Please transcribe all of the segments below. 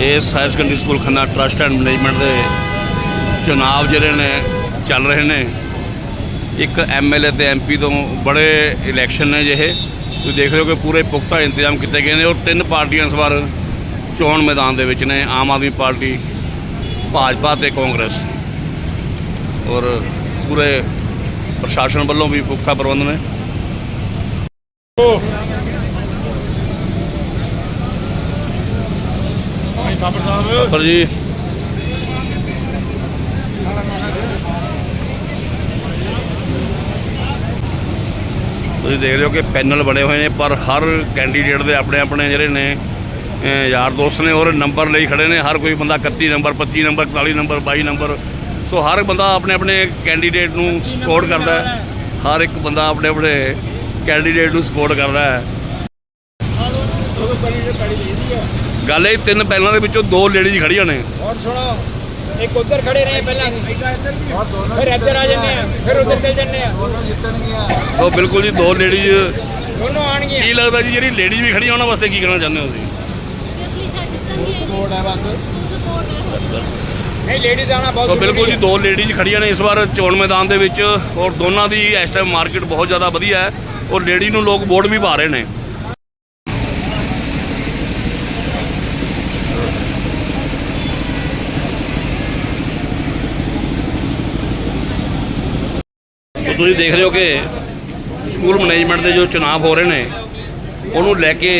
ਇਸ higher secondary school Khanna trust and management ਦੇ ਚੁਣਾਵ ਜਿਹੜੇ ਨੇ, ਚੱਲ ਰਹੇ ਨੇ। ਇੱਕ ਐਮਐਲਏ ਤੇ ਐਮਪੀ ਤੋਂ ਬੜੇ ਇਲੈਕਸ਼ਨ ਨੇ ਜਿਹੇ। ਤੁਸੀਂ ਦੇਖ ਰਹੇ ਹੋ ਕਿ ਪੂਰੇ ਪੁਖਤਾ ਇੰਤਜ਼ਾਮ ਕੀਤੇ ਗਏ ਨੇ ਔਰ ਤਿੰਨ ਪਾਰਟੀਆਂ ਇਸ ਵਾਰ ਚੋਣ ਮੈਦਾਨ ਦੇ ਵਿੱਚ ਨੇ, ਆਮ ਆਦਮੀ ਪਾਰਟੀ, ਭਾਜਪਾ ਤੇ ਕਾਂਗਰਸ। ਔਰ ਪੂਰੇ ਪ੍ਰਸ਼ਾਸਨ ਵੱਲੋਂ ਵੀ ਪੁਖਤਾ ਪ੍ਰਬੰਧ ਨੇ। ਪਰ ਜੀ। ਤੁਸੀਂ ਦੇਖ ਰਹੇ ਹੋ ਕਿ ਪੈਨਲ ਬਣੇ ਹੋਏ ਨੇ, ਪਰ ਹਰ ਕੈਂਡੀਡੇਟ ਦੇ ਆਪਣੇ ਆਪਣੇ ਜਿਹੜੇ ਨੇ ਯਾਰ ਦੋਸਤ ਨੇ, ਔਰ ਨੰਬਰ ਲਈ ਖੜੇ ਨੇ। ਹਰ ਕੋਈ ਬੰਦਾ 31 number 25 number 41 number 22 number so ਹਰ ਬੰਦਾ ਆਪਣੇ ਆਪਣੇ ਕੈਂਡੀਡੇਟ ਨੂੰ ਸਪੋਰਟ ਕਰਦਾ ਹੈ। ਹਰ ਇੱਕ ਬੰਦਾ ਆਪਣੇ ਆਪਣੇ ਕੈਂਡੀਡੇਟ ਨੂੰ ਸਪੋਰਟ ਕਰਦਾ ਹੈ। ਗੱਲ ਇਹ ਤਿੰਨ ਪੈਨਲਾਂ ਦੇ ਵਿੱਚੋਂ ਦੋ ਲੇਡੀਜ਼ ਖੜੀਆਂ ਨੇ। ਸੁਣੋ ਸੋ ਬਿਲਕੁਲ ਜੀ ਦੋ ਲੇਡੀਜ਼ ਕੀ ਲੱਗਦਾ ਜੀ ਜਿਹੜੀ ਲੇਡੀਜ਼ ਵੀ ਖੜੀਆਂ ਉਹਨਾਂ ਵਾਸਤੇ ਕੀ ਕਹਿਣਾ ਚਾਹੁੰਦੇ ਹੋ ਤੁਸੀਂ? ਸੋ ਬਿਲਕੁਲ ਜੀ ਦੋ ਲੇਡੀਜ਼ ਖੜੀਆਂ ਨੇ ਇਸ ਵਾਰ ਚੋਣ ਮੈਦਾਨ ਦੇ ਵਿੱਚ ਔਰ ਦੋਨਾਂ ਦੀ ਇਸ ਟਾਈਮ ਮਾਰਕੀਟ ਬਹੁਤ ਜ਼ਿਆਦਾ ਵਧੀਆ ਹੈ ਔਰ ਲੇਡੀ ਨੂੰ ਲੋਕ ਵੋਟ ਵੀ ਪਾ ਰਹੇ ਨੇ। ਤੁਸੀਂ ਦੇਖ ਰਹੇ ਹੋ ਕਿ ਸਕੂਲ ਮੈਨੇਜਮੈਂਟ ਦੇ ਜੋ ਚੁਣਾਵ ਹੋ ਰਹੇ ਨੇ, ਉਹਨੂੰ ਲੈ ਕੇ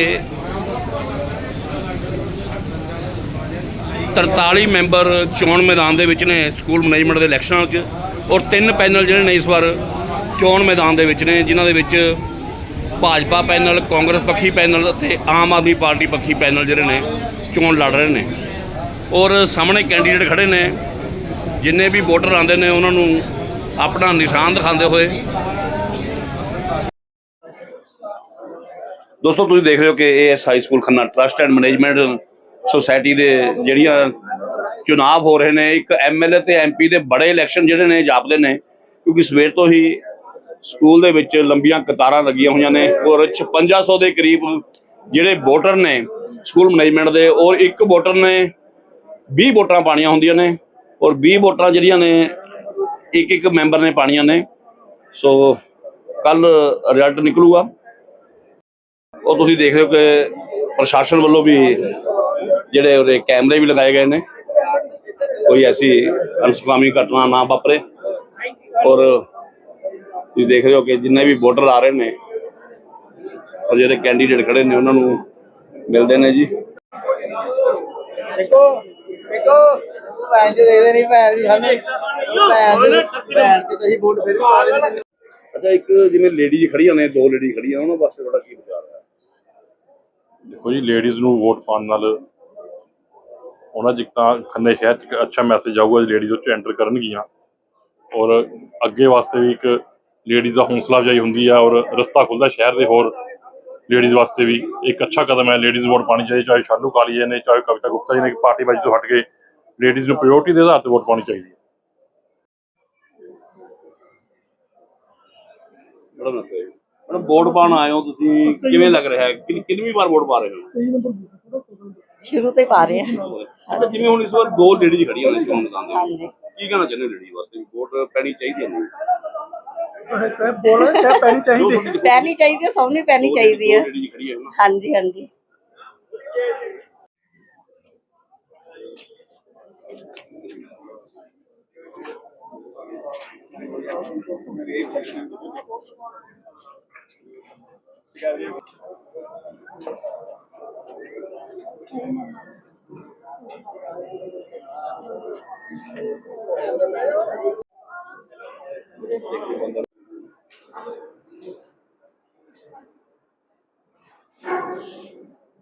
43 ਮੈਂਬਰ ਚੋਣ ਮੈਦਾਨ ਦੇ ਵਿੱਚ ਨੇ ਸਕੂਲ ਮੈਨੇਜਮੈਂਟ ਦੇ ਇਲੈਕਸ਼ਨਾਂ 'ਚ ਔਰ ਤਿੰਨ ਪੈਨਲ ਜਿਹੜੇ ਨੇ ਇਸ ਵਾਰ ਚੋਣ ਮੈਦਾਨ ਦੇ ਵਿੱਚ ਨੇ, ਜਿਨ੍ਹਾਂ ਦੇ ਵਿੱਚ ਭਾਜਪਾ ਪੈਨਲ, ਕਾਂਗਰਸ ਪੱਖੀ ਪੈਨਲ ਅਤੇ ਆਮ ਆਦਮੀ ਪਾਰਟੀ ਪੱਖੀ ਪੈਨਲ ਜਿਹੜੇ ਨੇ ਚੋਣ ਲੜ ਰਹੇ ਨੇ। ਔਰ ਸਾਹਮਣੇ ਕੈਂਡੀਡੇਟ ਖੜੇ ਨੇ, ਜਿੰਨੇ ਵੀ ਵੋਟਰ ਆਉਂਦੇ ਨੇ, ਉਹਨਾਂ ਨੂੰ ਆਪਣਾ ਨਿਸ਼ਾਨ ਦਿਖਾਉਂਦੇ ਹੋਏ। ਦੋਸਤੋ, ਤੁਸੀਂ ਦੇਖ ਰਹੇ ਹੋ ਕਿ AS high school Khanna trust and management society ਦੇ ਜਿਹੜੀਆਂ ਚੁਣਾਵ ਹੋ ਰਹੇ ਨੇ, ਇੱਕ ਐਮਐਲਏ ਤੇ ਐਮਪੀ ਦੇ ਬੜੇ ਇਲੈਕਸ਼ਨ ਜਿਹੜੇ ਨੇ ਜਾਪਦੇ ਨੇ, ਕਿਉਂਕਿ ਸਵੇਰ ਤੋਂ ਹੀ ਸਕੂਲ ਦੇ ਵਿੱਚ ਲੰਬੀਆਂ ਕਤਾਰਾਂ ਲੱਗੀਆਂ ਹੋਈਆਂ ਨੇ ਔਰ 5600 ਦੇ ਕਰੀਬ ਜਿਹੜੇ ਵੋਟਰ ਨੇ ਸਕੂਲ ਮੈਨੇਜਮੈਂਟ ਦੇ, ਔਰ ਇੱਕ ਵੋਟਰ ਨੇ 20 ਵੋਟਾਂ ਪਾਣੀਆਂ ਹੁੰਦੀਆਂ ਨੇ, ਔਰ 20 ਵੋਟਾਂ ਜਿਹੜੀਆਂ ਨੇ ਇੱਕ ਇੱਕ ਮੈਂਬਰ ਨੇ ਪਾਣੀਆਂ ਨੇ। ਸੋ ਕੱਲ ਰਿਜ਼ਲਟ ਨਿਕਲੂਗਾ। ਉਹ ਤੁਸੀਂ ਦੇਖ ਰਹੇ ਹੋ ਕਿ ਪ੍ਰਸ਼ਾਸਨ ਵੱਲੋਂ ਵੀ ਜਿਹੜੇ ਉਹਦੇ ਕੈਮਰੇ ਵੀ ਲਗਾਏ ਗਏ ਨੇ। ਕੋਈ ਐਸੀ ਅਨਸੁਖਾਮੀ ਘਟਨਾ ਨਾ ਵਾਪਰੇ। ਔਰ ਤੁਸੀਂ ਦੇਖ ਰਹੇ ਹੋ ਕਿ ਜਿੰਨੇ ਵੀ ਵੋਟਰ ਆ ਰਹੇ ਨੇ, ਔਰ ਜਿਹੜੇ ਕੈਂਡੀਡੇਟ ਖੜੇ ਨੇ, ਉਹਨਾਂ ਨੂੰ ਮਿਲਦੇ ਨੇ ਜੀ। ਦੇਖੋ ਦੇਖੋ। ਭੈਣ ਜੀ ਦੇਖਦੇ ਨਹੀਂ ਭੈਣ ਜੀ ਸਾਨੂੰ ਭੈਣ ਦੀ ਭੈਣ ਤੇ ਤੁਸੀਂ ਵੋਟ ਫਿਰ ਵੀ ਪਾ ਰਹੇ ਨੇ ਅੱਛਾ ਇੱਕ ਜਿਵੇਂ ਲੇਡੀਜ਼ ਖੜੀਆਂ ਨੇ ਦੋ ਲੇਡੀ ਖੜੀਆਂ ਉਹਨਾਂ ਵਾਸਤੇ ਤੁਹਾਡਾ ਕੀ ਵਿਚਾਰ ਹੈ? ਦੇਖੋ ਜੀ ਲੇਡੀਜ਼ ਨੂੰ ਵੋਟ ਪਾਉਣ ਨਾਲ ਉਹਨਾਂ ਇੱਕ ਤਾਂ ਖੰਨੇ ਸ਼ਹਿਰ 'ਚ ਇੱਕ ਅੱਛਾ ਮੈਸੇਜ ਆਊਗਾ ਲੇਡੀਜ਼ ਉੱਚ ਐਂਟਰ ਕਰਨਗੀਆਂ। ਔਰ ਅੱਗੇ ਵਾਸਤੇ ਵੀ ਇੱਕ ਲੇਡੀਜ਼ ਦਾ ਹੌਸਲਾ ਅਫਜ਼ਾਈ ਹੁੰਦੀ ਆ ਔਰ ਰਸਤਾ ਖੁੱਲਦਾ ਸ਼ਹਿਰ ਦੇ ਹੋਰ ਲੇਡੀਜ਼ ਵਾਸਤੇ ਵੀ। ਇੱਕ ਅੱਛਾ ਕਦਮ ਹੈ ਲੇਡੀਜ਼ ਵੋਟ ਪਾਣੀ ਚਾਹੀਦੀ ਚਾਹੇ ਸ਼ਾਲੂ ਕਾਲੀਏ ਨੇ ਚਾਹੇ ਕਵਿਤਾ ਗੁਪਤਾ ਜੀ ਨੇ ਪਾਰਟੀਬਾਜ਼ੀ ਤੋਂ ਹਟ ਕੇ ਲੇਡੀਜ਼ ਨੂੰ ਪ੍ਰਾਇੋਰਟੀ ਦੇ ਆਧਾਰ ਤੇ ਵੋਟ ਪਾਣੀ ਚਾਹੀਦੀ ਹੈ। ਬੜਾ ਨਸੇ ਮੈਡਮ ਵੋਟ ਪਾਣ ਆਏ ਹੋ ਤੁਸੀਂ ਕਿਵੇਂ ਲੱਗ ਰਿਹਾ ਹੈ? ਕਿ ਕਿੰਨੀ ਵਾਰ ਵੋਟ ਪਾ ਰਹੇ ਹੋ? ਸ਼ੁਰੂ ਤੋਂ ਹੀ ਪਾ ਰਹੇ ਆ। ਅੱਛਾ ਜਿਵੇਂ ਹੁਣ ਇਸ ਵਾਰ ਦੋ ਲੇਡੀਜ਼ ਖੜੀਆਂ ਨੇ ਚੋਣ ਮੈਦਾਨ ਦੇ ਹਾਂਜੀ। ਕੀ ਕਹਿਣਾ ਚਾਹੁੰਦੇ ਹੋ ਲੇਡੀ ਵਾਸਤੇ? ਵੋਟ ਪੈਣੀ ਚਾਹੀਦੀ ਹੈ ਨਹੀਂ? ਬੋਲੋ ਤੇ ਪੈਣੀ ਚਾਹੀਦੀ। ਪੈਣੀ ਚਾਹੀਦੀ ਹੈ ਸਭ ਨੂੰ ਪੈਣੀ ਚਾਹੀਦੀ ਹੈ। ਹੈ ਹਾਂਜੀ ਹਾਂਜੀ।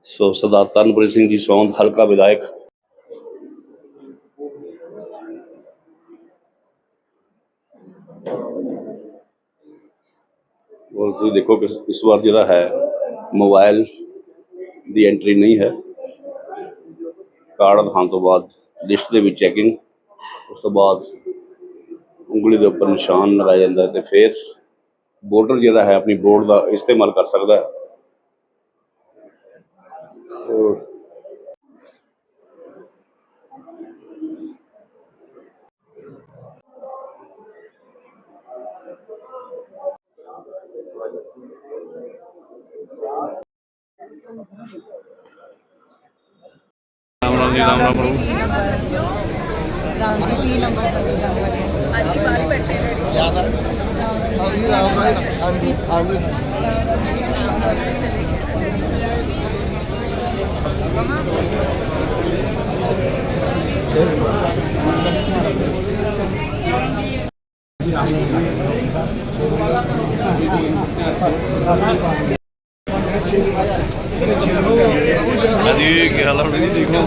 सो सरदार पुरी सिंह जी सौंध हल्का विधायक ਦੇਖੋ ਕਿ ਇਸ ਵਾਰ ਜਿਹੜਾ ਹੈ ਮੋਬਾਈਲ ਦੀ ਐਂਟਰੀ ਨਹੀਂ ਹੈ। ਕਾਰਡ ਦਿਖਾਉਣ ਤੋਂ ਬਾਅਦ ਲਿਸਟ ਦੇ ਵਿੱਚ ਚੈਕਿੰਗ ਉਸ ਤੋਂ ਬਾਅਦ ਉਂਗਲੀ ਦੇ ਉੱਪਰ ਨਿਸ਼ਾਨ ਲਗਾਇਆ ਜਾਂਦਾ ਹੈ ਤੇ ਫਿਰ ਵੋਟਰ ਜਿਹੜਾ ਹੈ, ਆਪਣੀ ਬੋਰਡ ਦਾ ਇਸਤੇਮਾਲ ਕਰ ਸਕਦਾ ਹੈ। ਔਰ ਹਾਂਜੀ ਰਾਮ ਰਾਮ ਪ੍ਰਭੂ ਰਾਮਜੀ 30 ਨੰਬਰ ਸਰਵਿਸ ਆਉਣ ਵਾਲੇ ਆ। ਹਾਂਜੀ ਰਾਮ ਰਾਮ ਹਾਂਜੀ ਹਾਂਜੀ ਹਾਂਜੀ ਕੀ ਹਾਲ ਹੈ ਜੀ? ਠੀਕ ਹੋ?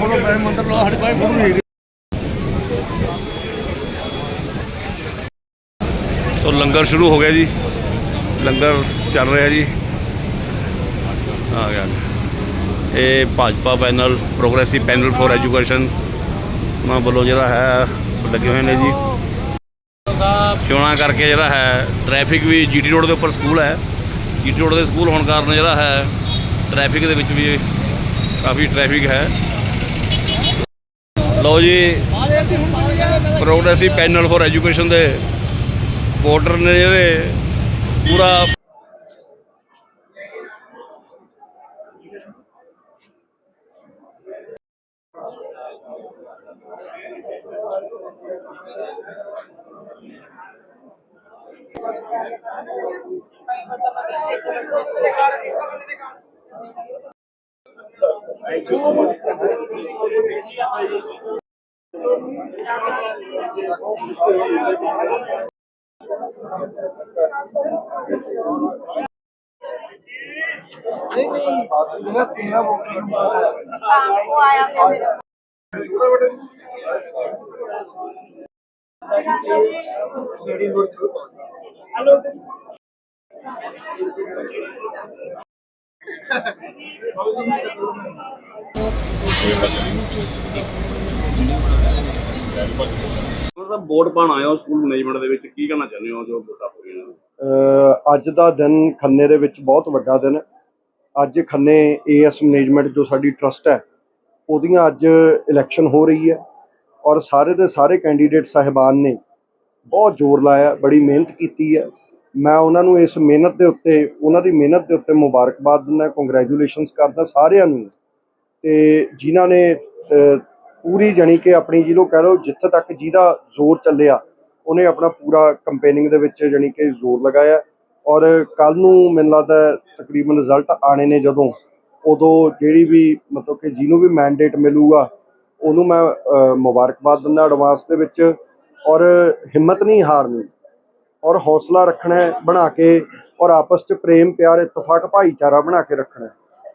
ਫੋਟੋ ਪੈ ਮੰਦਰ ਲੋ ਸਾਡੇ ਭਾਈ ਫੋਟੋ ਨਹੀਂ ਸੋ ਲੰਗਰ ਸ਼ੁਰੂ ਹੋ ਗਿਆ ਜੀ। ਲੰਗਰ ਚੱਲ ਰਿਹਾ ਜੀ। ਆ ਗਿਆ। ਇਹ Bhajpa panel, progressive panel for education. ਉਹਨਾਂ ਵੱਲੋਂ ਜਿਹੜਾ ਹੈ, ਲੱਗੇ ਹੋਏ ਨੇ ਜੀ। ਚੋਣਾਂ ਕਰਕੇ ਜਿਹੜਾ ਹੈ, ਟ੍ਰੈਫਿਕ ਵੀ ਜੀਟੀ ਰੋਡ ਦੇ ਉੱਪਰ ਸਕੂਲ ਹੈ। ਜੀਟੀ ਰੋਡ ਦੇ ਸਕੂਲ ਹੋਣ ਕਾਰਨ ਜਿਹੜਾ ਹੈ ਟ੍ਰੈਫਿਕ ਦੇ ਵਿੱਚ ਵੀ ਕਾਫੀ ਟ੍ਰੈਫਿਕ ਹੈ। ਲਓ ਜੀ ਪ੍ਰੋਗਰੈਸਿਵ ਪੈਨਲ ਫॉर ਐਜੂਕੇਸ਼ਨ ਦੇ। ਵੋਟਰ ਨੇ ਜਿਹੜੇ ਪੂਰਾ ਨਹੀਂ ਨਹੀਂ ਜਿਹੜਾ ਤੇਰਾ ਵੋਟਰ ਲੇਡੀਜ਼ ਵੋਟਰ ਮਤਲਬ ਵੋਟ ਪਾਣ ਆਏ ਸਕੂਲ ਮੈਨੇਜਮੈਂਟ ਦੇ ਵਿੱਚ, ਕੀ ਕਹਿਣਾ ਚਾਹੁੰਦੇ ਹੋ ਜੋ ਵੋਟਾਂ ਹੋਈਆਂ ਅਹ ਅੱਜ ਦਾ ਦਿਨ ਖੰਨੇ ਦੇ ਵਿੱਚ ਬਹੁਤ ਵੱਡਾ ਦਿਨ ਹੈ। ਅੱਜ ਖੰਨੇ ਏਐਸ ਮੈਨੇਜਮੈਂਟ ਜੋ ਸਾਡੀ ਟਰਸਟ ਹੈ, ਉਹਦੀਆਂ ਅੱਜ ਇਲੈਕਸ਼ਨ ਹੋ ਰਹੀ ਹੈ ਔਰ ਸਾਰੇ ਦੇ ਸਾਰੇ ਕੈਂਡੀਡੇਟ ਸਾਹਿਬਾਨ ਨੇ ਬਹੁਤ ਜ਼ੋਰ ਲਾਇਆ, ਬੜੀ ਮਿਹਨਤ ਕੀਤੀ ਹੈ। ਮੈਂ ਉਹਨਾਂ ਨੂੰ ਇਸ ਮਿਹਨਤ ਦੇ ਉੱਤੇ, ਉਹਨਾਂ ਦੀ ਮਿਹਨਤ ਦੇ ਉੱਤੇ ਮੁਬਾਰਕਬਾਦ ਦਿੰਦਾ ਕੰਗ੍ਰੈਚੁਲੇਸ਼ਨਸ ਕਰਦਾ ਸਾਰਿਆਂ ਨੂੰ। ਤੇ ਜਿਨ੍ਹਾਂ ਨੇ ਪੂਰੀ ਜਣੀ ਕਿ ਆਪਣੀ ਜਿਹਨੂੰ ਕਹਿ ਲਓ, ਜਿੱਥੇ ਤੱਕ ਜਿਹਦਾ ਜ਼ੋਰ ਚੱਲਿਆ, ਉਹਨੇ ਆਪਣਾ ਪੂਰਾ ਕੰਪੇਨਿੰਗ ਦੇ ਵਿੱਚ ਜਣੀ ਕਿ ਜ਼ੋਰ ਲਗਾਇਆ। ਔਰ ਕੱਲ ਨੂੰ ਮੈਨੂੰ ਲੱਗਦਾ ਤਕਰੀਬਨ ਰਿਜ਼ਲਟ ਆਣੇ ਨੇ ਜਦੋਂ, ਉਦੋਂ ਜਿਹੜੀ ਵੀ ਮਤਲਬ ਕਿ ਜਿਹਨੂੰ ਵੀ ਮੈਂਡੇਟ ਮਿਲੂਗਾ, ਉਹਨੂੰ ਮੈਂ ਮੁਬਾਰਕਬਾਦ ਦਿੰਦਾ ਐਡਵਾਂਸ ਦੇ ਵਿੱਚ। ਔਰ ਹਿੰਮਤ ਨਹੀਂ ਹਾਰਨੀ। ਔਰ ਹੌਸਲਾ ਰੱਖਣਾ ਹੈ ਬਣਾ ਕੇ ਔਰ ਆਪਸ 'ਚ ਪ੍ਰੇਮ, ਪਿਆਰ, ਇਤਫਾਕ, ਭਾਈਚਾਰਾ ਬਣਾ ਕੇ ਰੱਖਣਾ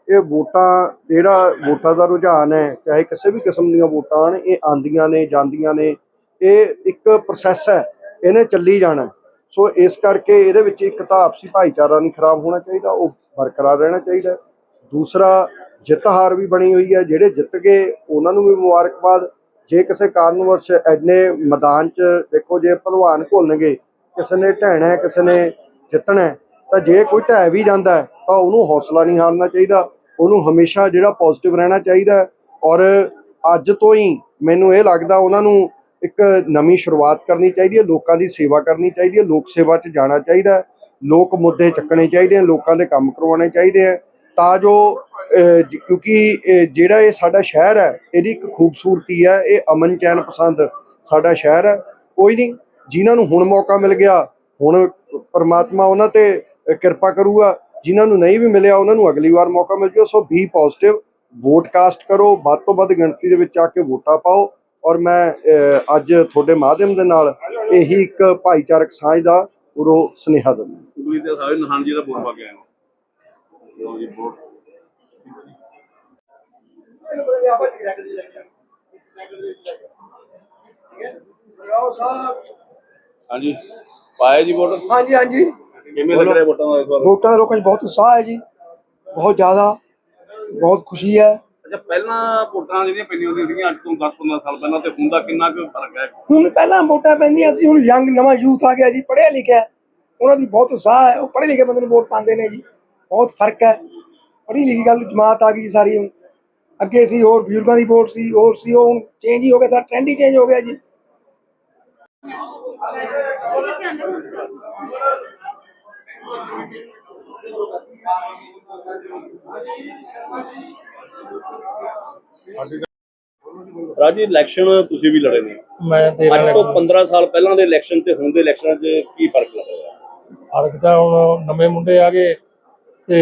ਇਹ ਵੋਟਾਂ, ਜਿਹੜਾ ਵੋਟਾਂ ਦਾ ਰੁਝਾਨ ਹੈ, ਚਾਹੇ ਕਿਸੇ ਵੀ ਕਿਸਮ ਦੀਆਂ ਵੋਟਾਂ ਹਨ, ਇਹ ਆਂਦੀਆਂ ਨੇ, ਜਾਂਦੀਆਂ ਨੇ, ਇਹ ਇੱਕ ਪ੍ਰੋਸੈਸ ਹੈ, ਇਹਨੇ ਚੱਲੀ ਜਾਣਾ ਸੋ ਇਸ ਕਰਕੇ ਇਹਦੇ ਵਿੱਚ ਇੱਕ ਤਾਂ ਆਪਸੀ ਭਾਈਚਾਰਾ ਨਹੀਂ ਖਰਾਬ ਹੋਣਾ ਚਾਹੀਦਾ, ਉਹ ਬਰਕਰਾਰ ਰਹਿਣਾ ਚਾਹੀਦਾ ਦੂਸਰਾ, ਜਿੱਤ ਹਾਰ ਵੀ ਬਣੀ ਹੋਈ ਹੈ, ਜਿਹੜੇ ਜਿੱਤ ਗਏ, ਉਹਨਾਂ ਨੂੰ ਵੀ ਮੁਬਾਰਕਬਾਦ। ਜੇ ਕਿਸੇ ਕਾਰਨ ਵਰਸ਼ ਐਨੇ ਮੈਦਾਨ 'ਚ ਦੇਖੋ, ਜੇ ਭਲਵਾਨ ਘੁਲਣਗੇ ਕਿਸੇ ਨੇ ਢਹਿਣਾ ਕਿਸੇ ਨੇ ਜਿੱਤਣਾ ਤਾਂ ਜੇ ਕੋਈ ਢਹਿ ਵੀ ਜਾਂਦਾ ਤਾਂ ਉਹਨੂੰ ਹੌਸਲਾ ਨਹੀਂ ਹਾਰਨਾ ਚਾਹੀਦਾ। ਉਹਨੂੰ ਹਮੇਸ਼ਾ ਜਿਹੜਾ ਪੋਜ਼ਿਟਿਵ ਰਹਿਣਾ ਚਾਹੀਦਾ ਔਰ ਅੱਜ ਤੋਂ ਹੀ ਮੈਨੂੰ ਇਹ ਲੱਗਦਾ ਉਹਨਾਂ ਨੂੰ ਇੱਕ ਨਵੀਂ ਸ਼ੁਰੂਆਤ ਕਰਨੀ ਚਾਹੀਦੀ ਹੈ। ਲੋਕਾਂ ਦੀ ਸੇਵਾ ਕਰਨੀ ਚਾਹੀਦੀ ਹੈ। ਲੋਕ ਸੇਵਾ 'ਚ ਜਾਣਾ ਚਾਹੀਦਾ ਲੋਕ ਮੁੱਦੇ ਚੱਕਣੇ ਚਾਹੀਦੇ ਹਨ। ਲੋਕਾਂ ਦੇ ਕੰਮ ਕਰਵਾਉਣੇ ਚਾਹੀਦੇ ਹੈ। ਤਾਂ ਜੋ ਕਿਉਂਕਿ ਜਿਹੜਾ ਇਹ ਸਾਡਾ ਸ਼ਹਿਰ ਹੈ, ਇਹਦੀ ਇੱਕ ਖੂਬਸੂਰਤੀ ਹੈ। ਇਹ ਅਮਨ ਚੈਨ ਪਸੰਦ ਸਾਡਾ ਸ਼ਹਿਰ ਹੈ। ਕੋਈ ਨਹੀਂ। ਜਿਨ੍ਹਾਂ ਨੂੰ ਹੁਣ ਮੌਕਾ ਮਿਲ ਗਿਆ ਹੁਣ ਪਰਮਾਤਮਾ ਉਹਨਾਂ ਤੇ ਕਿਰਪਾ ਕਰੂਗਾ ਜਿਨ੍ਹਾਂ ਨੂੰ ਨਹੀਂ ਵੀ ਮਿਲਿਆ ਉਹਨਾਂ ਨੂੰ ਅਗਲੀ ਵਾਰ ਮੌਕਾ ਮਿਲ ਜਾਊ so be positive vote cast ਕਰੋ ਵੱਧ ਤੋਂ ਵੱਧ ਗਿਣਤੀ ਦੇ ਵਿੱਚ ਆ ਕੇ ਵੋਟਾਂ ਪਾਓ। ਔਰ ਮੈਂ ਅੱਜ ਤੁਹਾਡੇ ਮਾਧਿਅਮ ਦੇ ਨਾਲ ਇਹੀ ਇੱਕ ਭਾਈਚਾਰਕ ਸਾਂਝ ਦਾ ਉਰੋ ਸੁਨੇਹਾ ਦਿੰਦਾ ਉਂਗਲੀ ਤੇ ਸਾਰੇ ਨਿਸ਼ਾਨ ਜੀ ਦਾ ਵੋਟ ਪਾ ਕੇ ਆਏ ਹੋ ਲਓ ਜੀ ਵੋਟ ਹਾਂਜੀ। ਪਾਇਆ ਜੀ ਵੋਟ? ਹਾਂਜੀ ਹਾਂਜੀ। ਕਿਵੇਂ ਲੱਗ ਰਿਹਾ ਵੋਟਾਂ ਦਾ ਇਸ ਵਾਰ? ਵੋਟਾਂ ਦਾ ਲੋਕਾਂ 'ਚ ਬਹੁਤ ਉਤਸ਼ਾਹ ਹੈ ਜੀ। ਬਹੁਤ ਜ਼ਿਆਦਾ ਬਹੁਤ ਖੁਸ਼ੀ ਹੈ। ਅੱਛਾ ਪਹਿਲਾਂ ਵੋਟਾਂ ਜਿਹੜੀਆਂ ਪੈਂਦੀਆਂ ਹੁੰਦੀਆਂ ਸੀਗੀਆਂ ਅੱਜ ਤੋਂ 10-15 ਸਾਲ ਪਹਿਲਾਂ ਤੇ ਹੁਣ ਦਾ ਕਿੰਨਾ ਕੁ ਫ਼ਰਕ ਹੈ? ਹੁਣ ਪਹਿਲਾਂ ਵੋਟਾਂ ਪੈਂਦੀਆਂ ਸੀ ਹੁਣ ਯੰਗ ਨਵਾਂ ਯੂਥ ਆ ਗਿਆ ਜੀ ਪੜ੍ਹਿਆ ਲਿਖਿਆ। ਉਹਨਾਂ ਦੀ ਬਹੁਤ ਉਤਸ਼ਾਹ ਹੈ ਉਹ ਪੜ੍ਹੇ ਲਿਖੇ ਬੰਦੇ ਨੂੰ ਵੋਟ ਪਾਉਂਦੇ ਨੇ ਜੀ। ਬਹੁਤ ਫ਼ਰਕ ਹੈ। ਪੜ੍ਹੀ ਲਿਖੀ ਗੱਲ ਜਮਾਤ ਆ ਗਈ ਜੀ ਸਾਰੀ ਹੁਣ। ਅੱਗੇ ਸੀ ਹੋਰ ਬਜ਼ੁਰਗਾਂ ਦੀ ਵੋਟ ਸੀ ਹੋਰ ਸੀ ਉਹ ਹੁਣ ਚੇਂਜ ਹੀ ਹੋ ਗਿਆ ਤਾਂ ਟ੍ਰੈਂਡ ਹੀ ਚੇਂਜ ਹੋ ਗਿਆ ਜੀ। ਰਾਜੀ ਇਲੈਕਸ਼ਨ ਤੁਸੀਂ ਵੀ ਲੜੇ ਨੇ। ਮੈਂ ਤੇਰਾ ਅੱਜ ਤੋਂ 15 ਸਾਲ ਪਹਿਲਾਂ ਦੇ ਇਲੈਕਸ਼ਨ ਤੇ ਹੁਣ ਦੇ ਇਲੈਕਸ਼ਨਾਂ 'ਚ ਕੀ ਫ਼ਰਕ ਲੱਗਦਾ ਫ਼ਰਕ ਤਾਂ ਹੁਣ ਨਵੇਂ ਮੁੰਡੇ ਆ ਗਏ ਤੇ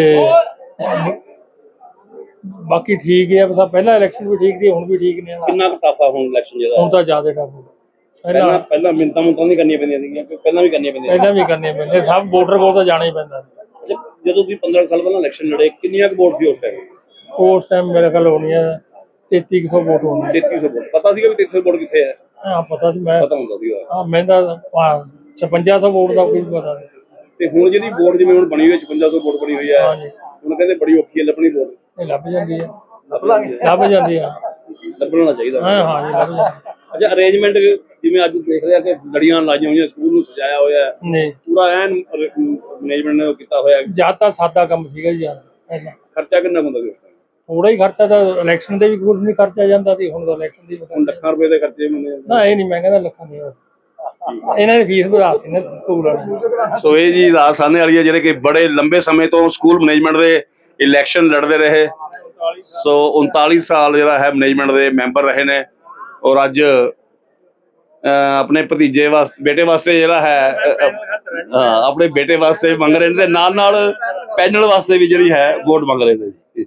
ਬਾਕੀ ਠੀਕ ਹੈ ਪਹਿਲਾ ਇਲੈਕਸ਼ਨ ਵੀ ਠੀਕ ਸੀ ਹੁਣ ਵੀ ਠੀਕ ਨੇ। ਕਿੰਨਾ ਕੁ ਟਾਫਾ ਹੁਣ ਇਲੈਕਸ਼ਨ ਜਿਹੜਾ ਹੁਣ ਤਾਂ ਜ਼ਿਆਦਾ ਟਫ ਹੋ ਗਿਆ। ਪਹਿਲਾਂ ਪਹਿਲਾਂ ਮਿੰਤਾਂ ਮੁੰਤਾਂ ਨਹੀਂ ਕਰਨੀਆਂ ਪੈਂਦੀਆਂ ਸੀਗੀਆਂ ਕਿ ਪਹਿਲਾਂ ਵੀ ਕਰਨੀਆਂ ਪੈਂਦੀਆਂ ਪਹਿਲਾਂ ਵੀ ਕਰਨੇ ਪੈਂਦੇ ਸਭ ਵੋਟਰ ਕੋਲ ਤਾਂ ਜਾਣਾ ਹੀ ਪੈਂਦਾ ਸੀ। ਸੀ। ਅੱਛਾ, ਜਦੋਂ ਤੁਸੀਂ 15 ਸਾਲ ਪਹਿਲਾਂ ਇਲੈਕਸ਼ਨ ਲੜੇ ਕਿੰਨੀਆਂ ਕੁ ਵੋਟ ਸੀ ਉਸ ਟਾਈਮ ਉਸ ਟਾਈਮ ਮੇਰੇ ਖਿਆਲ ਹੋਣੀ ਹੈ 3300 ਵੋਟ ਹੋਣੀ 3300 ਵੋਟ ਪਤਾ ਸੀਗਾ ਵੀ 3300 ਵੋਟ ਕਿੱਥੇ ਹੈ? ਹਾਂ ਪਤਾ ਸੀ ਮੈਂ ਪਤਾ ਹੁੰਦਾ ਸੀਗਾ। ਹਾਂ ਮੈਂ ਤਾਂ 5600 ਵੋਟ ਦਾ ਕੋਈ ਪਤਾ ਨਹੀਂ। ਤੇ ਹੁਣ ਜਿਹੜੀ ਵੋਟ ਜਿਵੇਂ ਹੁਣ ਬਣੀ ਹੋਈ ਹੈ 5600 ਵੋਟ ਬਣੀ ਹੋਈ ਹੈ। ਹਾਂਜੀ। ਹੁਣ ਕਹਿੰਦੇ ਬੜੀ ਔਖੀ ਹੈ ਲੱਭਣੀ ਵੋਟ ਇਹ ਲੱਭ ਜਾਂਦੀ ਹੈ। ਲੱਭਣਾ ਲੱਭ ਜਾਂਦੀ ਹੈ ਲੱਭਣਾ ਚਾਹੀਦਾ। ਹਾਂ ਹਾਂ ਜੀ ਲੱਭ ਜਾਂਦੀ ਅੱਛਾ ਅਰੇਂਜਮੈਂਟ ਜਿਵੇਂ ਅੱਜ ਦੇਖ ਰਿਹਾ ਕਿ ਲੜੀਆਂ ਲਾਈਆਂ ਹੋਈਆਂ ਸਕੂਲ ਨੂੰ ਸਜਾਇਆ ਹੋਇਆ ਹੈ। ਨਹੀਂ। ਪੂਰਾ ਐਨ ਮੈਨੇਜਮੈਂਟ ਨੇ ਉਹ ਕੀਤਾ ਹੋਇਆ ਹੈ। ਜ਼ਿਆਦਾ ਤਾਂ ਸਾਦਾ ਕੰਮ ਸੀਗਾ ਜੀ ਯਾਰ ਪਹਿਲਾਂ। ਖਰਚਾ ਕਿੰਨਾ ਕੁ ਹੁੰਦਾ ਸੀ ਉਸ time? ਥੋੜਾ ਹੀ ਖਰਚਾ ਤਾਂ ਇਲੈਕਸ਼ਨ ਦੇ ਵੀ ਕੁਝ ਨਹੀਂ ਖਰਚਾ ਜਾਂਦਾ ਸੀ ਹੁਣ ਤਾਂ ਇਲੈਕਸ਼ਨ ਦੀ ਹੁਣ ਲੱਖਾਂ ਰੁਪਏ ਦੇ ਖਰਚੇ ਮੰਨੇ ਨਾ ਇਹ ਨਹੀਂ ਮੈਂ ਕਹਿੰਦਾ ਲੱਖਾਂ ਦੀ ਇਹਨਾਂ ਦੀ ਫੀਸ ਵਧਾ ਦਿੱਤੀ ਨੇ ਸਕੂਲ ਵਾਲਿਆਂ ਸੋ ਇਹ ਜੀ ਰਾਜਸਥਾਨੇ ਵਾਲੀ ਹੈ ਜਿਹੜੇ ਕਿ ਬੜੇ ਲੰਬੇ ਸਮੇਂ ਤੋਂ ਸਕੂਲ ਮੈਨੇਜਮੈਂਟ ਦੇ ਇਲੈਕਸ਼ਨ ਲੜਦੇ ਰਹੇ। ਸੋ 39 ਸਾਲ ਜਿਹੜਾ ਹੈ ਮੈਨੇਜਮੈਂਟ ਦੇ ਮੈਂਬਰ ਰਹੇ ਨੇ। ਔਰ ਅੱਜ ਆਪਣੇ ਭਤੀਜੇ ਵਾਸਤੇ ਬੇਟੇ ਵਾਸਤੇ ਜਿਹੜਾ ਹੈ ਹਾਂ ਆਪਣੇ ਬੇਟੇ ਵਾਸਤੇ ਮੰਗ ਰਹੇ ਨੇ ਤੇ ਨਾਲ ਨਾਲ ਪੈਨਲ ਵਾਸਤੇ ਵੀ ਜਿਹੜੀ ਹੈ ਵੋਟ ਮੰਗ ਰਹੇ ਨੇ ਜੀ।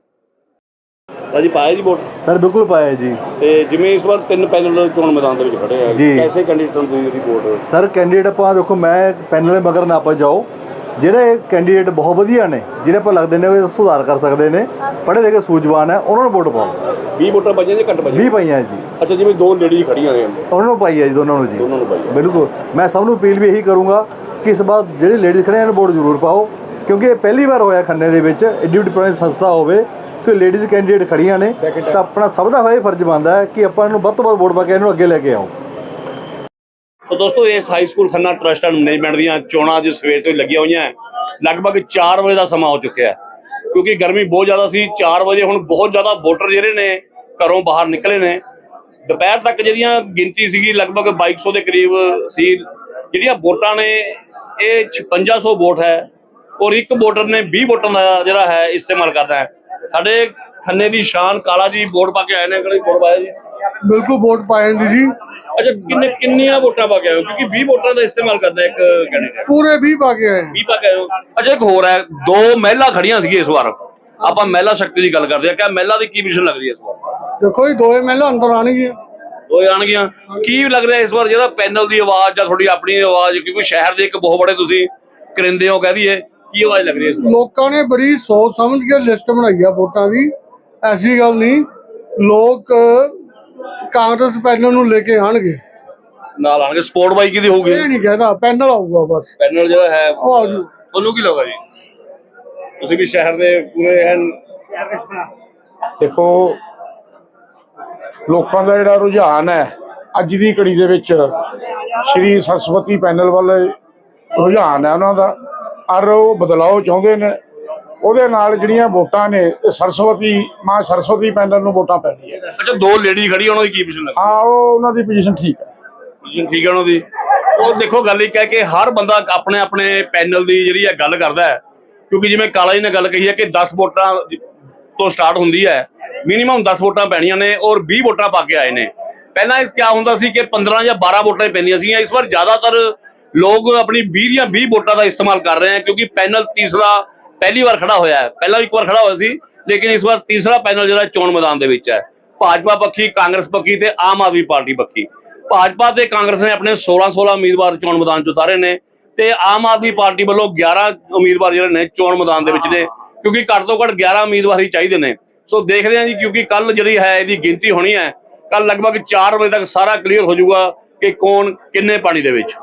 ਪਾਇਆ ਜੀ ਵੋਟ? ਸਰ ਬਿਲਕੁਲ ਪਾਇਆ ਜੀ। ਤੇ ਜਿਵੇਂ ਇਸ ਵਾਰ ਤਿੰਨ ਪੈਨਲ ਚੋਣ ਮੈਦਾਨ ਦੇ ਵਿੱਚ ਖੜੇ ਆ। ਕੈਸੇ ਕੈਂਡੀਡੇਟ ਨੂੰ ਉਹਦੀ ਵੋਟ? ਸਰ ਕੈਂਡੀਡੇਟ ਆਪਾਂ ਦੇਖੋ ਮੈਂ ਪੈਨਲ ਦੇ ਮਗਰ ਨਾ ਆਪਾਂ ਜਾਓ। ਜਿਹੜੇ ਕੈਂਡੀਡੇਟ ਬਹੁਤ ਵਧੀਆ ਨੇ ਜਿਹੜੇ ਆਪਾਂ ਲੱਗਦੇ ਨੇ ਉਹ ਸੁਧਾਰ ਕਰ ਸਕਦੇ ਨੇ ਪੜ੍ਹੇ ਲਿਖੇ ਸੂਝਵਾਨ ਹੈ ਉਹਨਾਂ ਨੂੰ ਵੋਟ ਪਾਓ। 20 ਵੋਟਾਂ ਪਾਈਆਂ ਜਾਂ ਘੱਟ ਪਾਈਆਂ? 20 ਪਾਈਆਂ ਜੀ। ਅੱਛਾ ਜਿਵੇਂ ਦੋ ਲੇਡੀ ਖੜੀਆਂ ਨੇ। ਉਹਨਾਂ ਨੂੰ ਪਾਈ ਹੈ ਜੀ ਦੋਨਾਂ ਨੂੰ ਜੀ। ਦੋਨਾਂ ਨੂੰ ਪਾਈਆਂ ਬਿਲਕੁਲ। ਮੈਂ ਸਭ ਨੂੰ ਅਪੀਲ ਵੀ ਇਹੀ ਕਰੂੰਗਾ ਕਿ ਇਸ ਵਾਰ ਜਿਹੜੇ ਲੇਡੀਜ਼ ਖੜੇ ਹਨ ਵੋਟ ਜ਼ਰੂਰ ਪਾਓ ਕਿਉਂਕਿ ਇਹ ਪਹਿਲੀ ਵਾਰ ਹੋਇਆ ਖੰਨੇ ਦੇ ਵਿੱਚ ਐਡੀ ਵੱਡੀ ਪੁਰਾਣੀ ਸੰਸਥਾ ਹੋਵੇ ਕਿ ਲੇਡੀਜ਼ ਕੈਂਡੀਡੇਟ ਖੜੀਆਂ ਨੇ ਤਾਂ ਆਪਣਾ ਸਭ ਦਾ ਇਹ ਫਰਜ਼ ਬਣਦਾ ਹੈ ਕਿ ਆਪਾਂ ਇਹਨੂੰ ਵੱਧ ਤੋਂ ਵੱਧ ਵੋਟ ਪਾ ਕੇ ਇਹਨੂੰ ਅੱਗੇ ਲੈ ਕੇ ਆਓ। ਤਾਂ ਦੋਸਤੋ, ਇਸ high school Khanna trust and management ਦੀਆਂ ਚੋਣਾਂ ਅੱਜ ਸਵੇਰ ਤੋਂ ਲੱਗੀਆਂ ਹੋਈਆਂ ਲਗਭਗ 4 ਵਜੇ ਦਾ ਸਮਾਂ ਹੋ ਚੁੱਕਿਆ ਹੈ। ਕਿਉਂਕਿ ਗਰਮੀ ਬਹੁਤ ਜ਼ਿਆਦਾ ਸੀ 4 ਵਜੇ ਹੁਣ ਬਹੁਤ ਜ਼ਿਆਦਾ ਵੋਟਰ ਜਿਹੜੇ ਨੇ, ਘਰੋਂ ਬਾਹਰ ਨਿਕਲੇ ਨੇ। ਦੁਪਹਿਰ ਤੱਕ ਜਿਹੜੀਆਂ ਗਿਣਤੀ ਸੀਗੀ, ਲਗਭਗ 2200 ਦੇ ਕਰੀਬ ਸੀ। ਜਿਹੜੀਆਂ ਵੋਟਾਂ ਨੇ, ਇਹ 5600 ਵੋਟ ਹੈ। ਔਰ ਇੱਕ ਵੋਟਰ ਨੇ 20 ਵੋਟਾਂ ਦਾ ਜਿਹੜਾ ਹੈ, ਇਸਤੇਮਾਲ ਕਰਨਾ ਹੈ। ਸਾਡੇ ਖੰਨੇ ਦੀ ਸ਼ਾਨ ਕਾਲਾ ਜੀ, ਵੋਟ ਪਾ ਕੇ ਆਏ ਨੇ, ਕਿਹੜੀ ਵੋਟ ਪਾਇਆ ਜੀ? ਬਿਲਕੁਲ ਵੋਟ ਪਾਏ ਜੀ। ਅੱਛਾ ਕਿੰਨੇ ਕਿੰਨੀਆਂ ਵੋਟਾਂ ਪਾ ਕੇ ਆਏ ਹੋ? ਕਿਉਂਕਿ 20 ਵੋਟਾਂ ਦਾ ਇਸਤੇਮਾਲ ਕਰਦਾ ਇੱਕ ਕੈਂਡੀਡੇਟ। ਪੂਰੇ 20 ਪਾ ਕੇ ਆਏ 20 ਪਾ ਕੇ ਆਏ ਹੋ। ਅੱਛਾ ਇੱਕ ਹੋਰ ਹੈ ਦੋ ਮਹਿਲਾ ਖੜੀਆਂ ਸੀਗੀਆਂ ਇਸ ਵਾਰ। ਆਪਾਂ ਮਹਿਲਾ ਸ਼ਕਤੀ ਦੀ ਗੱਲ ਕਰਦੇ ਆ ਕਿ ਮਹਿਲਾ ਦੀ ਕੀ ਮਿਸ਼ਨ ਲੱਗ ਰਹੀ ਹੈ ਇਸ ਵਾਰ? ਦੇਖੋ ਜੀ ਦੋਏ ਮਹਿਲਾ ਅੰਦਰ ਆਣਗੀਆਂ ਦੋ ਆਣਗੀਆਂ ਕੀ ਲੱਗ ਰਿਹਾ ਇਸ ਵਾਰ ਜਿਹੜਾ ਪੈਨਲ ਦੀ ਆਵਾਜ਼ ਜਾਂ ਤੁਹਾਡੀ ਆਪਣੀ ਆਵਾਜ਼ ਕਿਉਂਕਿ ਸ਼ਹਿਰ ਦੇ ਇੱਕ ਬਹੁਤ ਬੜੇ ਤੁਸੀਂ ਕਰਿੰਦੇ ਹੋ ਕਹਿ ਦਈਏ ਕੀ ਆਵਾਜ਼ ਲੱਗ ਰਹੀ ਹੈ ਇਸ ਵਾਰ? ਲੋਕਾਂ ਨੇ ਬੜੀ ਸੋਚ ਸਮਝ ਕੇ ਲਿਸਟ ਬਣਾਈ ਆ ਵੋਟਾਂ ਦੀ। ਐਸੀ ਗੱਲ ਨਹੀਂ। ਲੋਕ ਕਾਂਗਰਸ ਪੈਨਲ ਨੂੰ ਲੈ ਕੇ ਆਣਗੇ। ਨਾਲ ਆਣਗੇ। ਸਪੋਰਟ ਬਾਈ ਕਿਹਦੀ ਹੋਊਗੀ? ਇਹ ਨਹੀਂ ਕਹਿੰਦਾ ਪੈਨਲ ਆਊਗਾ ਬਸ। ਪੈਨਲ ਜਿਹੜਾ ਹੈ ਉਹ ਆ ਜੂ ਤੁਹਾਨੂੰ ਕੀ ਲੱਗਦਾ ਜੀ? ਤੁਸੀਂ ਵੀ ਸ਼ਹਿਰ ਦੇ ਪੂਰੇ ਐਨ ਦੇਖੋ ਲੋਕਾਂ ਦਾ ਜਿਹੜਾ ਰੁਝਾਨ ਹੈ ਅੱਜ ਦੀ ਘੜੀ ਦੇ ਵਿੱਚ ਸ਼੍ਰੀ ਸਰਸਵਤੀ ਪੈਨਲ ਵੱਲ ਰੁਝਾਨ ਹੈ ਉਹਨਾਂ ਦਾ। ਔਰ ਉਹ ਬਦਲਾਅ ਚਾਹੁੰਦੇ ਨੇ। ਉਹਦੇ ਨਾਲ ਜਿਹੜੀਆਂ ਵੋਟਾਂ ਨੇ ਇਹ ਸਰਸਵਤੀ ਮਾਂ ਸਰਸਵਤੀ ਪੈਨਲ ਨੂੰ ਵੋਟਾਂ ਪੈਣੀਆਂ ਅੱਛਾ ਦੋ ਲੇਡੀ ਖੜੀ ਉਹਨਾਂ ਦੀ ਕੀ ਮਿਸ਼ਨ ਲੱਗ ਹੈ ਉਹ ਉਹਨਾਂ ਦੀ ਪੋਜੀਸ਼ਨ ਠੀਕ ਹੈ। ਪੋਜੀਸ਼ਨ ਠੀਕ ਹੈ ਉਹਨਾਂ ਦੀ। ਉਹ ਦੇਖੋ ਗੱਲ ਇਹ ਹੈ ਕਿ ਹਰ ਬੰਦਾ ਆਪਣੇ ਆਪਣੇ ਪੈਨਲ ਦੀ ਜਿਹੜੀ ਹੈ ਗੱਲ ਕਰਦਾ ਹੈ। ਕਿਉਂਕਿ ਜਿਵੇਂ ਕਾਲਾ ਜੀ ਨੇ ਗੱਲ ਕਹੀ ਹੈ ਕਿ 10 ਵੋਟਾਂ ਤੋਂ ਸਟਾਰਟ ਹੁੰਦੀ ਹੈ। ਮਿਨੀਮਮ 10 ਵੋਟਾਂ ਪੈਣੀਆਂ ਨੇ ਔਰ 20 ਵੋਟਾਂ ਪਾ ਕੇ ਆਏ ਨੇ। ਪਹਿਲਾਂ ਇਹ ਕਿਆ ਹੁੰਦਾ ਸੀ ਕਿ 15 ਜਾਂ 12 ਵੋਟਾਂ ਹੀ ਪੈਂਦੀਆਂ ਸੀਗੀਆਂ। ਇਸ ਵਾਰ ਜ਼ਿਆਦਾਤਰ ਲੋਕ ਆਪਣੀ 20 ਜਾਂ 20 ਵੋਟਾਂ ਦਾ ਇਸਤੇਮਾਲ ਕਰ ਰਹੇ ਹਨ ਕਿਉਂਕਿ ਪੈਨਲ ਤੀਸਰਾ ਪਹਿਲੀ ਵਾਰ ਖੜਾ ਹੋਇਆ ਹੈ। ਪਹਿਲਾਂ ਵੀ ਇੱਕ ਵਾਰ ਖੜਾ ਹੋਇਆ ਸੀ, ਲੇਕਿਨ ਇਸ ਵਾਰ ਤੀਸਰਾ ਪੈਨਲ ਜਿਹੜਾ ਚੋਣ ਮੈਦਾਨ ਦੇ ਵਿੱਚ ਹੈ। ਭਾਜਪਾ ਪੱਖੀ, ਕਾਂਗਰਸ ਪੱਖੀ ਤੇ ਆਮ ਆਦਮੀ ਪਾਰਟੀ ਪੱਖੀ। ਭਾਜਪਾ ਤੇ ਕਾਂਗਰਸ ਨੇ ਆਪਣੇ 16-16 ਉਮੀਦਵਾਰ ਚੋਣ ਮੈਦਾਨ 'ਚ ਉਤਾਰੇ ਨੇ ਤੇ ਆਮ ਆਦਮੀ ਪਾਰਟੀ ਵੱਲੋਂ 11 ਉਮੀਦਵਾਰ ਜਿਹੜੇ ਨੇ ਚੋਣ ਮੈਦਾਨ ਦੇ ਵਿੱਚ ਨੇ, ਕਿਉਂਕਿ ਘੱਟ ਤੋਂ ਘੱਟ 11 ਉਮੀਦਵਾਰ ਹੀ ਚਾਹੀਦੇ ਨੇ। ਸੋ ਦੇਖਦੇ ਹਾਂ ਜੀ, ਕਿਉਂਕਿ ਕੱਲ ਜਿਹੜੀ ਹੈ ਇਹਦੀ ਗਿਣਤੀ ਹੋਣੀ ਹੈ ਕੱਲ ਲਗਭਗ 4 ਵਜੇ ਤੱਕ ਸਾਰਾ ਕਲੀਅਰ ਹੋ ਜਾਊਗਾ ਕਿ ਕੌਣ ਕਿੰਨੇ ਪਾਣੀ ਦੇ ਵਿੱਚ।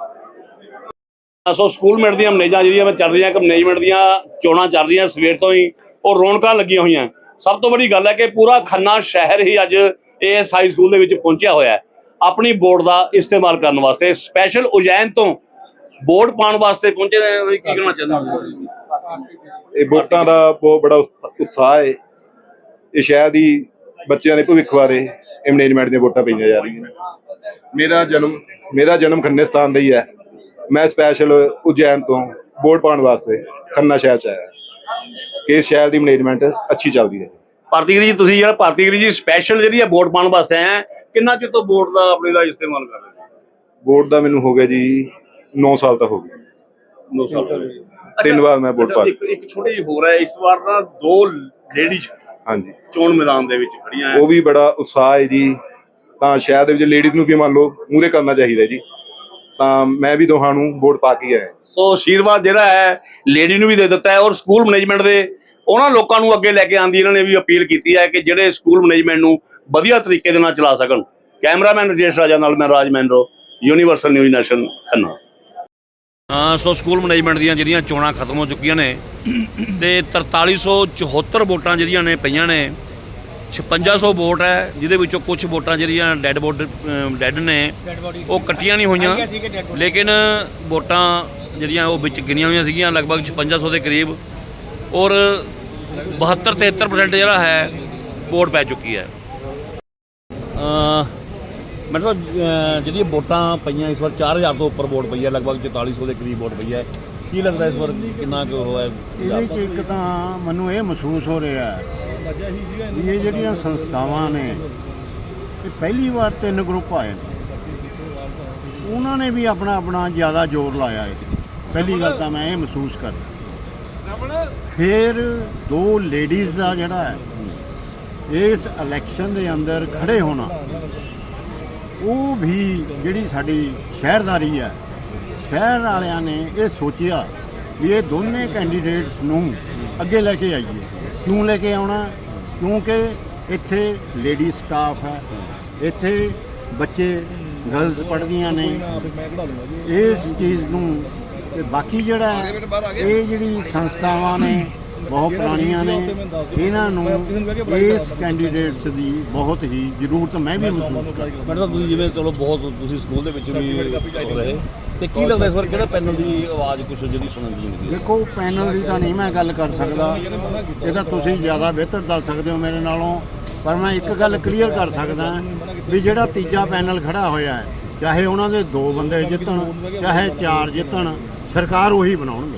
ਸੋ ਸਕੂਲ ਮੈਟ ਦੀਆਂ ਮੈਨੇਜਾਂ ਜਿਹੜੀਆਂ ਮੈਂ ਚੱਲ ਰਹੀਆਂ ਕਿ ਮੈਨੇਜਮੈਂਟ ਦੀਆਂ ਚੋਣਾਂ ਚੱਲ ਰਹੀਆਂ ਸਵੇਰ ਤੋਂ ਹੀ, ਉਹ ਰੌਣਕਾਂ ਲੱਗੀਆਂ ਹੋਈਆਂ। ਸਭ ਤੋਂ ਵੱਡੀ ਗੱਲ ਹੈ ਕਿ ਪੂਰਾ ਖੰਨਾ ਸ਼ਹਿਰ ਹੀ ਅੱਜ ਇਸ ਹਾਈ ਸਕੂਲ ਦੇ ਵਿੱਚ ਪਹੁੰਚਿਆ ਹੋਇਆ ਹੈ। ਆਪਣੀ ਵੋਟ ਦਾ ਇਸਤੇਮਾਲ ਕਰਨ ਵਾਸਤੇ ਸਪੈਸ਼ਲ ਉਜੈਨ ਤੋਂ ਵੋਟ ਪਾਉਣ ਵਾਸਤੇ ਪਹੁੰਚੇ ਨੇ ਕੀ ਕਹਿਣਾ ਚਾਹੁੰਦੇ ਇਹ ਵੋਟਾਂ ਦਾ ਬਹੁਤ ਬੜਾ ਉਤਸ਼ਾਹ ਹੈ। ਇਹ ਸ਼ਹਿਰ ਦੀ ਬੱਚਿਆਂ ਦੇ ਭਵਿੱਖ ਬਾਰੇ ਇਹ ਮੈਨੇਜਮੈਂਟ ਦੀਆਂ ਵੋਟਾਂ ਪਈਆਂ ਜਾ ਰਹੀਆਂ ਮੇਰਾ ਜਨਮ ਮੇਰਾ ਜਨਮ ਖੰਨੇ ਸਥਾਨ ਦਾ ਹੀ ਹੈ। ਮੈਂ ਸਪੈਸ਼ਲ ਉਜੈਨ ਤੋਂ ਵੋਟ ਪਾਉਣ ਵਾਸਤੇ ਖੰਨਾ ਸ਼ਹਿਰ ਚ ਆਇਆ। ਕਿ ਇਸ ਸ਼ਹਿਰ ਦੀ ਮੈਨੇਜਮੈਂਟ ਅੱਛੀ ਚੱਲਦੀ ਰਹੇ। ਭਾਰਤੀਗਰੀ ਜੀ ਤੁਸੀਂ ਜਿਹੜਾ ਭਾਰਤੀਗਰੀ ਜੀ ਸਪੈਸ਼ਲ ਜਿਹੜੀ ਹੈ ਵੋਟ ਪਾਉਣ ਵਾਸਤੇ ਆਏ ਆ ਕਿੰਨਾ ਚਿਰ ਤੋਂ ਵੋਟ ਦਾ ਆਪਣੇ ਦਾ ਇਸਤੇਮਾਲ ਕਰ ਰਹੇ ਵੋਟ ਦਾ ਮੈਨੂੰ ਹੋ ਗਿਆ ਜੀ 9 ਸਾਲ ਤਾਂ ਹੋ ਗਏ। ਦੋ ਸਾਲ ਤੋਂ। ਤਿੰਨ ਵਾਰ ਮੈਂ ਵੋਟ ਪਾ ਇੱਕ ਛੋਟੀ ਜਿਹੀ ਹੋਰ ਹੈ ਇਸ ਵਾਰ ਨਾ ਦੋ ਲੇਡੀਜ਼ ਹਾਂਜੀ। ਚੋਣ ਮੈਦਾਨ ਦੇ ਵਿੱਚ ਖੜੀਆਂ ਉਹ ਵੀ ਬੜਾ ਉਤਸ਼ਾਹ ਹੈ ਜੀ। ਤਾਂ ਸ਼ਾਇਦ ਵਿੱਚ ਲੇਡੀਜ਼ ਨੂੰ ਵੀ ਮੰਨ ਲਓ ਮੂਹਰੇ ਕਰਨਾ ਚਾਹੀਦਾ ਜੀ। ਤਾਂ ਮੈਂ ਵੀ ਦੋਹਾਂ ਨੂੰ ਵੋਟ ਪਾ ਕੇ ਆਇਆ। ਸੋ ਆਸ਼ੀਰਵਾਦ ਜਿਹੜਾ ਹੈ ਲੇਡੀ ਨੂੰ ਵੀ ਦੇ ਦਿੱਤਾ ਹੈ ਔਰ ਸਕੂਲ ਮੈਨੇਜਮੈਂਟ ਦੇ ਉਹਨਾਂ ਲੋਕਾਂ ਨੂੰ ਅੱਗੇ ਲੈ ਕੇ ਆਂਦੀ ਇਹਨਾਂ ਨੇ ਵੀ ਅਪੀਲ ਕੀਤੀ ਹੈ ਕਿ ਜਿਹੜੇ ਸਕੂਲ ਮੈਨੇਜਮੈਂਟ ਨੂੰ ਵਧੀਆ ਤਰੀਕੇ ਦੇ ਨਾਲ ਚਲਾ ਸਕਣ। ਕੈਮਰਾਮੈਨ ਰਜੇਸ਼ ਰਾਜਾ ਨਾਲ ਮੈਂ Raj Mahindro universal news nation Khanna. ਹਾਂ ਸੋ ਸਕੂਲ ਮੈਨੇਜਮੈਂਟ ਦੀਆਂ ਜਿਹੜੀਆਂ ਚੋਣਾਂ ਖਤਮ ਹੋ ਚੁੱਕੀਆਂ ਨੇ ਤੇ 4374 ਵੋਟਾਂ ਜਿਹੜੀਆਂ ਨੇ ਪਈਆਂ ਨੇ 5600 ਵੋਟ ਹੈ ਜਿਹਦੇ ਵਿੱਚੋਂ ਕੁਝ ਵੋਟਾਂ ਜਿਹੜੀਆਂ ਡੈੱਡ ਵੋਟ ਡੈੱਡ ਨੇ ਉਹ ਕੱਟੀਆਂ ਨਹੀਂ ਹੋਈਆਂ। ਲੇਕਿਨ ਵੋਟਾਂ ਜਿਹੜੀਆਂ ਉਹ ਵਿੱਚ ਗਿਣੀਆਂ ਹੋਈਆਂ ਸੀਗੀਆਂ ਲਗਭਗ 5600 ਦੇ ਕਰੀਬ। ਔਰ 72 73% ਜਿਹੜਾ ਹੈ ਵੋਟ ਪੈ ਚੁੱਕੀ ਹੈ। ਮਤਲਬ ਜਿਹੜੀ ਵੋਟਾਂ ਪਈਆਂ ਇਸ ਵਾਰ 4000 ਤੋਂ ਉੱਪਰ ਵੋਟ ਪਈ ਹੈ ਲਗਭਗ 4400 ਦੇ ਕਰੀਬ ਵੋਟ ਪਈ ਹੈ। ਕੀ ਲੱਗਦਾ ਇਸ ਵਾਰ ਕਿੰਨਾ ਕੁ ਹੋਇਆ ਇਹਦੇ ਚ ਇੱਕ ਤਾਂ ਮੈਨੂੰ ਇਹ ਮਹਿਸੂਸ ਹੋ ਰਿਹਾ ਹੈ ਵੀ ਇਹ ਜਿਹੜੀਆਂ ਸੰਸਥਾਵਾਂ ਨੇ ਇਹ ਪਹਿਲੀ ਵਾਰ ਤਿੰਨ ਗਰੁੱਪ ਆਏ ਨੇ। ਉਹਨਾਂ ਨੇ ਵੀ ਆਪਣਾ ਆਪਣਾ ਜ਼ਿਆਦਾ ਜ਼ੋਰ ਲਾਇਆ ਇਹ। ਪਹਿਲੀ ਗੱਲ ਤਾਂ ਮੈਂ ਇਹ ਮਹਿਸੂਸ ਕਰਦਾ। ਫਿਰ ਦੋ ਲੇਡੀਜ਼ ਦਾ ਜਿਹੜਾ ਹੈ ਇਸ ਇਲੈਕਸ਼ਨ ਦੇ ਅੰਦਰ ਖੜੇ ਹੋਣਾ ਉਹ ਵੀ ਜਿਹੜੀ ਸਾਡੀ ਸ਼ਹਿਰਦਾਰੀ ਹੈ ਸ਼ਹਿਰ ਵਾਲਿਆਂ ਨੇ ਇਹ ਸੋਚਿਆ ਵੀ ਇਹ ਦੋਨੇ ਕੈਂਡੀਡੇਟਸ ਨੂੰ ਅੱਗੇ ਲੈ ਕੇ ਆਈਏ। ਕਿਉਂ ਲੈ ਕੇ ਆਉਣਾ? ਕਿਉਂਕਿ ਇੱਥੇ ਲੇਡੀ ਸਟਾਫ ਹੈ। ਇੱਥੇ ਬੱਚੇ ਗਰਲਸ ਪੜ੍ਹਦੀਆਂ ਨੇ। ਇਸ ਚੀਜ਼ ਨੂੰ ਤੇ ਬਾਕੀ ਜਿਹੜਾ ਇਹ ਜਿਹੜੀ ਸੰਸਥਾਵਾਂ ਨੇ ਬਹੁਤ ਪੁਰਾਣੀਆਂ ਨੇ। ਇਹਨਾਂ ਨੂੰ ਇਸ ਕੈਂਡੀਡੇਟਸ ਦੀ ਬਹੁਤ ਹੀ ਜ਼ਰੂਰਤ ਮੈਂ ਵੀ ਮਹਿਸੂਸ ਕਰਦਾ। ਮਤਲਬ ਤੁਸੀਂ ਜਿਵੇਂ ਚਲੋ ਬਹੁਤ ਤੁਸੀਂ ਸਕੂਲ ਦੇ ਵਿੱਚ ਵੀ ਹੋ ਰਹੇ। ਤੇ ਕੀ ਲੱਗਦਾ ਇਸ ਵਾਰ ਕਿਹੜਾ ਪੈਨਲ ਦੀ ਆਵਾਜ਼ ਕੁਛ ਜਿਹੜੀ ਸੁਣਨ ਦੀ ਮਿਲਦੀ ਹੈ? ਦੇਖੋ ਪੈਨਲ ਦੀ ਤਾਂ ਨਹੀਂ ਮੈਂ ਗੱਲ ਕਰ ਸਕਦਾ। ਇਹ ਤਾਂ ਤੁਸੀਂ ਜ਼ਿਆਦਾ ਬਿਹਤਰ ਦੱਸ ਸਕਦੇ ਹੋ ਮੇਰੇ ਨਾਲੋਂ। ਪਰ ਮੈਂ ਇੱਕ ਗੱਲ ਕਲੀਅਰ ਕਰ ਸਕਦਾ ਵੀ ਜਿਹੜਾ ਤੀਜਾ ਪੈਨਲ ਖੜਾ ਹੋਇਆ ਹੈ ਚਾਹੇ ਉਹਨਾਂ ਦੇ ਦੋ ਬੰਦੇ ਜਿੱਤਣ ਚਾਹੇ ਚਾਰ ਜਿੱਤਣ ਸਰਕਾਰ ਉਹੀ ਬਣਾਉਣਗੇ।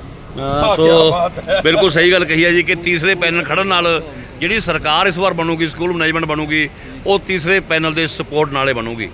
ਸੋ ਬਿਲਕੁਲ ਸਹੀ ਗੱਲ ਕਹੀ ਹੈ ਜੀ ਕਿ ਤੀਸਰੇ ਪੈਨਲ ਖੜਨ ਨਾਲ ਜਿਹੜੀ ਸਰਕਾਰ ਇਸ ਵਾਰ ਬਣੂਗੀ ਸਕੂਲ ਮੈਨੇਜਮੈਂਟ ਬਣੂਗੀ ਉਹ ਤੀਸਰੇ ਪੈਨਲ ਦੇ ਸਪੋਰਟ ਨਾਲੇ ਬਣੂਗੀ।